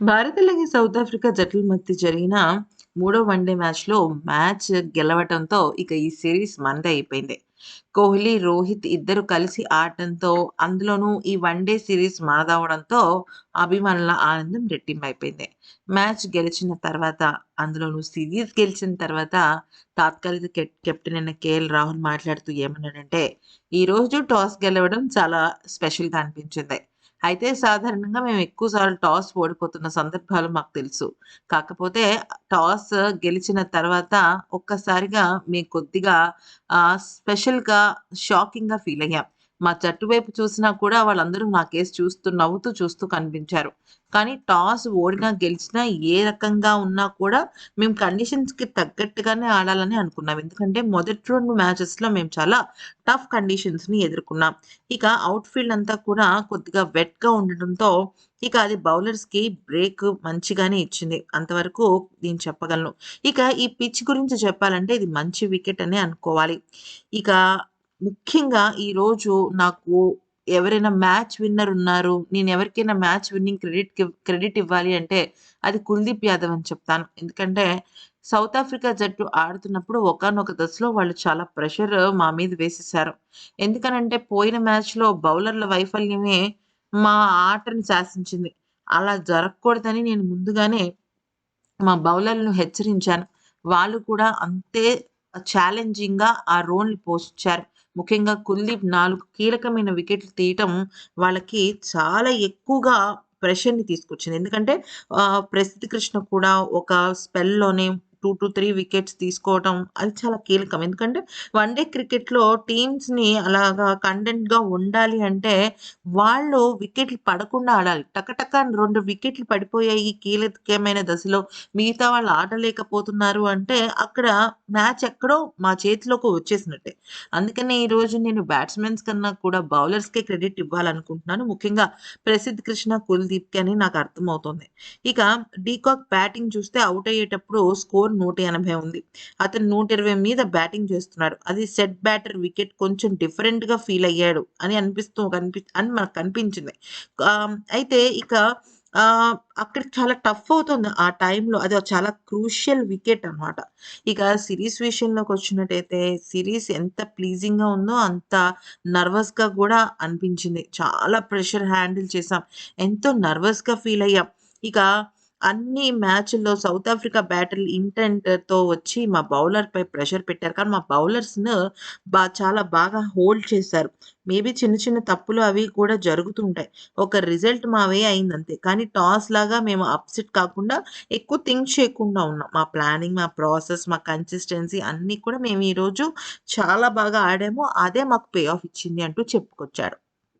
భారత్ అలాగే south Africa జట్ల మధ్య జరిగిన మూడో వన్‌డే మ్యాచ్‌లో మ్యాచ్ గెలవటంతో ఇక ఈ సిరీస్ మనదే అయిపోయింది. కోహ్లీ, రోహిత్ ఇద్దరు కలిసి ఆడటంతో అందులోనూ ఈ వన్‌డే సిరీస్ మనదవడంతో అభిమానుల ఆనందం రెట్టింపైపోయింది. మ్యాచ్ గెలిచిన తర్వాత అందులోనూ సిరీస్ గెలిచిన తర్వాత తాత్కాలిక కెప్టెన్ అయిన కేఎల్ రాహుల్ మాట్లాడుతూ ఏమన్నాడంటే, "ఈరోజు టాస్ గెలవడం చాలా స్పెషల్‌గా అనిపించింది. అయితే సాధారణంగా మేము ఎక్కువ సార్లు టాస్ ఓడిపోతున్న సందర్భాలు మాకు తెలుసు. కాకపోతే టాస్ గెలిచిన తర్వాత ఒక్కసారిగా మేము కొద్దిగా స్పెషల్‌గా, షాకింగ్‌గా ఫీలయ్యాం. మా జట్టు వైపు చూసినా కూడా వాళ్ళందరూ నా కేసు చూస్తూ నవ్వుతూ చూస్తూ కనిపించారు. కానీ టాస్ ఓడినా, గెలిచినా ఏ రకంగా ఉన్నా కూడా మేము కండిషన్స్‌కి తగ్గట్టుగానే ఆడాలని అనుకున్నాం. ఎందుకంటే మొదటి రెండు మ్యాచెస్‌లో మేము చాలా టఫ్ కండిషన్స్‌ని ఎదుర్కొన్నాం. ఇక ఔట్‌ఫీల్డ్ అంతా కూడా కొద్దిగా వెట్‌గా ఉండడంతో ఇక అది బౌలర్స్‌కి బ్రేక్ మంచిగానే ఇచ్చింది. అంతవరకు నేను చెప్పగలను. ఇక ఈ పిచ్ గురించి చెప్పాలంటే ఇది మంచి వికెట్ అనే అనుకోవాలి. ఇక ముఖ్యంగా ఈరోజు నాకు ఎవరైనా మ్యాచ్ విన్నర్ ఉన్నారు. నేను ఎవరికైనా మ్యాచ్ విన్నింగ్ క్రెడిట్ క్రెడిట్ ఇవ్వాలి అంటే అది కుల్దీప్ యాదవ్ అని చెప్తాను. ఎందుకంటే సౌత్ ఆఫ్రికా జట్టు ఆడుతున్నప్పుడు ఒకానొక దశలో వాళ్ళు చాలా ప్రెషర్ మా మీద వేసేసారు. ఎందుకనంటే పోయిన మ్యాచ్‌లో బౌలర్ల వైఫల్యమే మా ఆటను శాసించింది. అలా జరగకూడదని నేను ముందుగానే మా బౌలర్‌లను హెచ్చరించాను. వాళ్ళు కూడా అంతే ఛాలెంజింగ్‌గా ఆ రోల్‌ని పోషించారు. ముఖ్యంగా కుల్దీప్ నాలుగు కీలకమైన వికెట్లు తీయటం వాళ్ళకి చాలా ఎక్కువగా ప్రెషర్‌ని తీసుకొచ్చింది. ఎందుకంటే ఆహ్, కృష్ణ కూడా ఒక స్పెల్‌లోనే 2-3 వికెట్స్ తీసుకోవటం అది చాలా కీలకం. ఎందుకంటే వన్ డే క్రికెట్‌లో టీమ్స్‌ని అలాగా కంటెంట్‌గా ఉండాలి అంటే వాళ్ళు వికెట్లు పడకుండా ఆడాలి. టకటక రెండు వికెట్లు పడిపోయాయి కీలకమైన దశలో మిగతా వాళ్ళు ఆడలేకపోతున్నారు అంటే అక్కడ మ్యాచ్ ఎక్కడో మా చేతిలోకి వచ్చేసినట్టే. అందుకనే ఈరోజు నేను బ్యాట్స్‌మెన్స్ కన్నా కూడా బౌలర్స్‌కే క్రెడిట్ ఇవ్వాలనుకుంటున్నాను. ముఖ్యంగా ప్రసిద్ధ్ కృష్ణ, కుల్దీప్ అని నాకు అర్థమవుతుంది. ఇక డీకాక్ బ్యాటింగ్ చూస్తే అవుట్ అయ్యేటప్పుడు స్కోర్ 180 ఉంది. అతను 120 మీద బ్యాటింగ్ చేస్తున్నాడు. అది సెట్ బ్యాటర్ వికెట్ కొంచెం డిఫరెంట్‌గా ఫీల్ అయ్యాడు అని అనిపిస్తూ కనిపి అని మనకు కనిపించింది. అయితే ఇక అక్కడ చాలా టఫ్ అవుతుంది ఆ టైంలో. అది చాలా క్రూషియల్ వికెట్ అన్నమాట. ఇక సిరీస్ విషయంలోకి వచ్చినట్టయితే సిరీస్ ఎంత ప్లీజింగ్‌గా ఉందో అంత నర్వస్‌గా కూడా అనిపించింది. చాలా ప్రెషర్ హ్యాండిల్ చేసాం ఎంతో నర్వస్‌గా ఫీల్ అయ్యాం. ఇక అన్ని మ్యాచ్‌ల్లో సౌత్ ఆఫ్రికా బ్యాటర్లు ఇంటెంట్‌తో వచ్చి మా బౌలర్‌పై ప్రెషర్ పెట్టారు. కానీ మా బౌలర్స్‌ను బా చాలా బాగా హోల్డ్ చేశారు. మేబీ చిన్న చిన్న తప్పులు అవి కూడా జరుగుతుంటాయి ఒక రిజల్ట్ మావే అయిందంతే. కానీ టాస్ లాగా మేము అప్‌సెట్ కాకుండా ఎక్కువ థింక్ చేయకుండా ఉన్నాం. మా ప్లానింగ్, మా ప్రాసెస్, మా కన్సిస్టెన్సీ అన్నీ కూడా మేము ఈరోజు చాలా బాగా ఆడాము. అదే మాకు పే ఆఫ్ ఇచ్చింది అంటూ చెప్పుకొచ్చాడు.